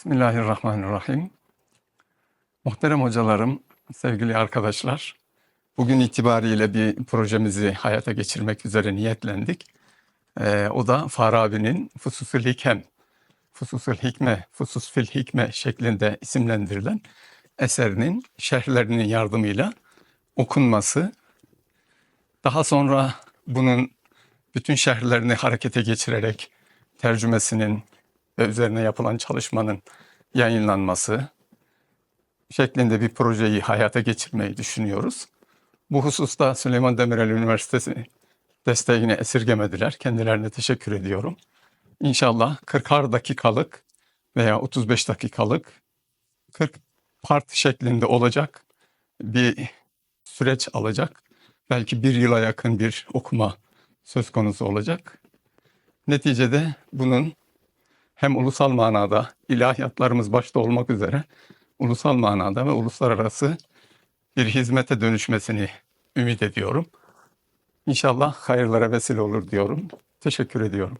Bismillahirrahmanirrahim. Muhterem hocalarım, sevgili arkadaşlar, bugün itibariyle bir projemizi hayata geçirmek üzere niyetlendik. Ee, o da Farabi'nin Fususül Hikem, Fususül Hikme, Fusus Hikme şeklinde isimlendirilen eserinin şerhlerinin yardımıyla okunması. Daha sonra bunun bütün şerhlerini harekete geçirerek tercümesinin üzerine yapılan çalışmanın yayınlanması şeklinde bir projeyi hayata geçirmeyi düşünüyoruz. Bu hususta Süleyman Demirel Üniversitesi desteğini esirgemediler. Kendilerine teşekkür ediyorum. İnşallah 40'ar dakikalık veya 35 dakikalık 40 part şeklinde olacak bir süreç alacak. Belki bir yıla yakın bir okuma söz konusu olacak. Neticede bunun hem ulusal manada ilahiyatlarımız başta olmak üzere ulusal manada ve uluslararası bir hizmete dönüşmesini ümit ediyorum. İnşallah hayırlara vesile olur diyorum. Teşekkür ediyorum.